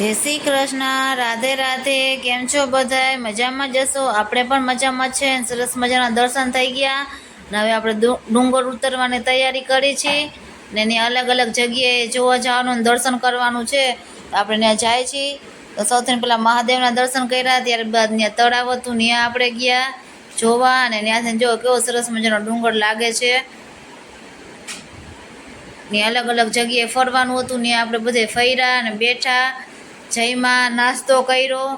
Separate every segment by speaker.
Speaker 1: જય શ્રી કૃષ્ણ, રાધે રાધે, કેમ છો બધાય? મજામાં જશો? આપણે પણ મજામાં છે. સરસ મજાના દર્શન થઈ ગયા. ને હવે આપણે ડુંગર ઉતરવાની તૈયારી કરી છે. ને એની અલગ અલગ જગ્યાએ જોવા જવાનું દર્શન કરવાનું છે. આપણે ત્યાં જાય છીએ સૌથી પહેલાં મહાદેવના દર્શન કર્યા, ત્યારબાદ ત્યાં તળાવ હતું, ત્યાં આપણે ગયા જોવા. અને ત્યાંથી જો કેવો સરસ મજાનો ડુંગર લાગે છે. ને અલગ અલગ જગ્યાએ ફરવાનું હતું ને આપણે બધે ફર્યા અને બેઠા. જઈમાં નાસ્તો કર્યો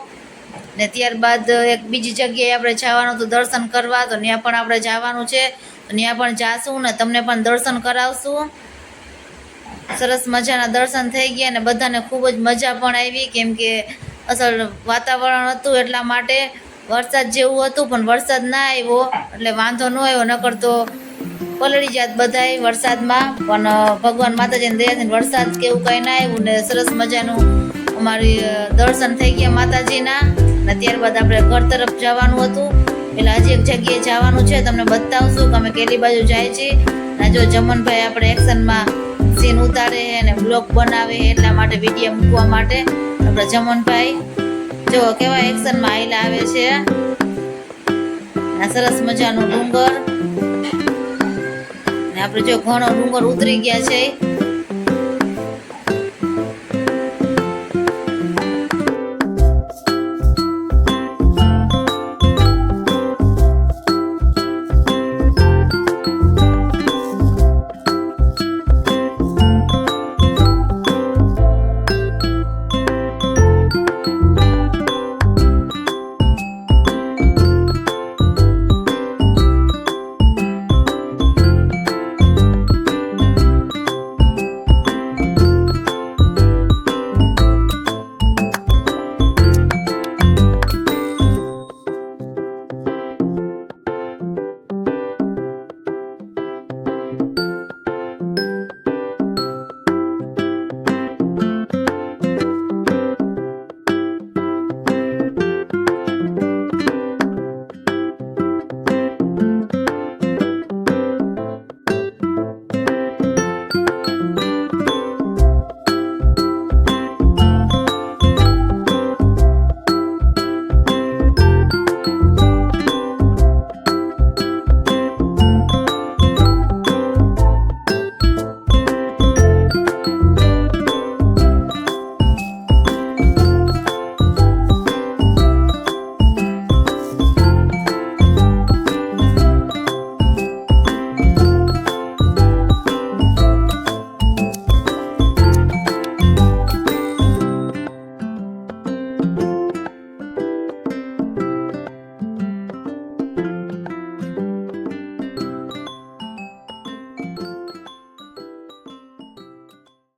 Speaker 1: ને ત્યારબાદ એક બીજી જગ્યાએ આપણે જવાનું હતું દર્શન કરવા, તો ત્યાં પણ આપણે જવાનું છે. ત્યાં પણ જાશું ને તમને પણ દર્શન કરાવશું. સરસ મજાના દર્શન થઈ ગયા ને બધાને ખૂબ જ મજા પણ આવી, કેમ કે અસલ વાતાવરણ હતું એટલા માટે વરસાદ જેવું હતું, પણ વરસાદ ના આવ્યો, એટલે વાંધો ન આવ્યો, નકર તો પલળી જાત બધાય વરસાદમાં. પણ ભગવાન માતાજીને દયાથી વરસાદ કે એવું કંઈ ના આવ્યું ને સરસ મજાનું અમારી દર્શન થઈ ગયા માતાજીના ને ત્યારબાદ આપણે ઘર તરફ જવાનું હતું. એટલે હજી એક જગ્યાએ જવાનું છે, તમને બતાવશું કે અમે કેટલી બાજુ જાય છીએ ને જો જમનભાઈ આપણે એક્શનમાં સીન ઉતારે અને બ્લોગ બનાવે એટલા માટે વીડિયો મૂકવા માટે. આપણે જમનભાઈ, જો કેવા એક્શનમાં આવેલા આવે છે. આ સરસ મજાનું ડુંગર. આપણે જો ઘણો ડુંગર ઉતરી ગયા છે.